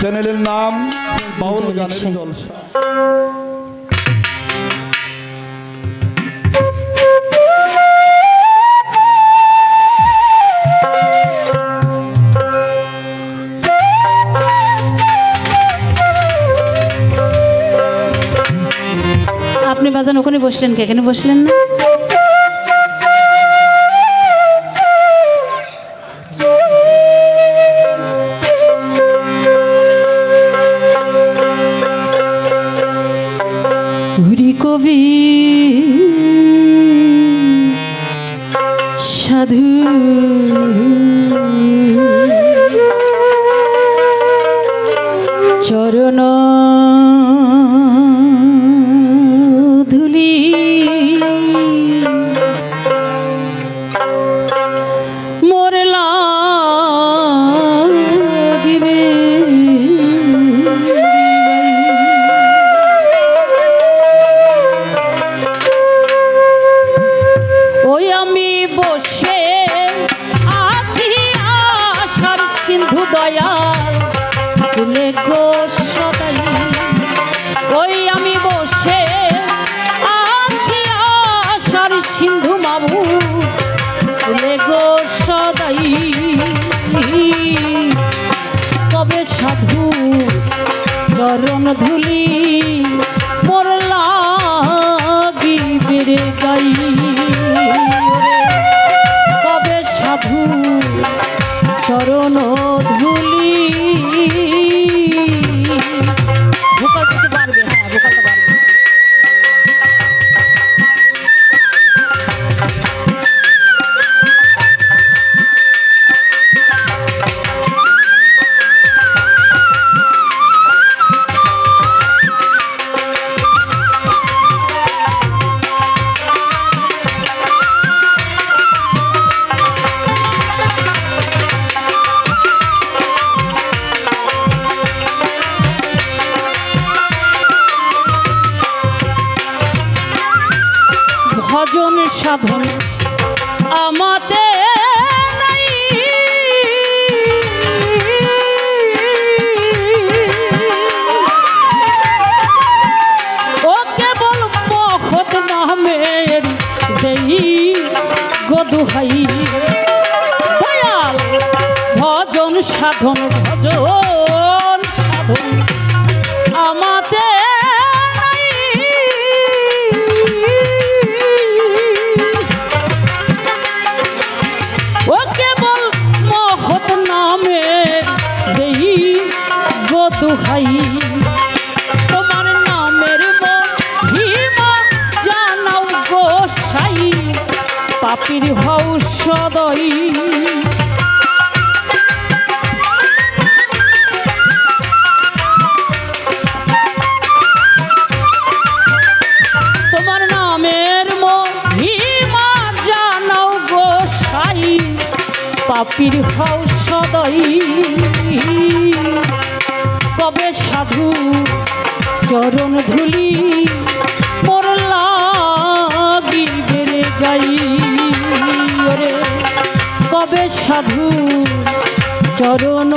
চ্যানেলের নাম বাউল গানের জলসা। আপনি বাজান ওখানে বসলেন কে? এখানে বসলেন না? কবি। সাধু। কবে সাধু চরণ ধুলি। ভজন সাধন নামের দেই দয়াল ভজন সাধন ভজন দুহাই। তোমার নামের মহিমা জানাও গো সাই। পাপির হও সদয়। পাপির হও কবে সাধু চরণ ধুলি মোর লাগি বেড়ে গাই। রে কবে সাধু চরণ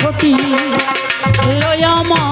ঘটি লয়ামা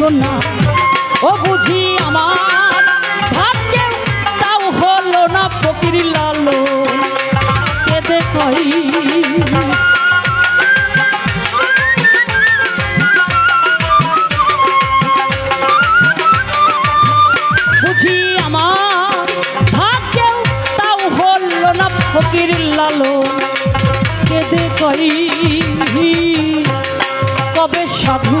বসনা ও বুঝি আমার ভাগ্যে তাও হলো না ফকির লালো। কেদে কই বুঝি আমার ভাগ্যেও তাও হলো না ফকির লালো। কবে সাধু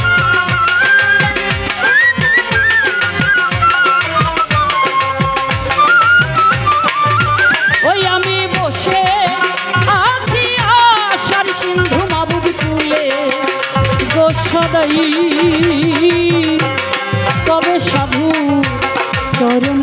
সদাই। তবে সাধু চরণ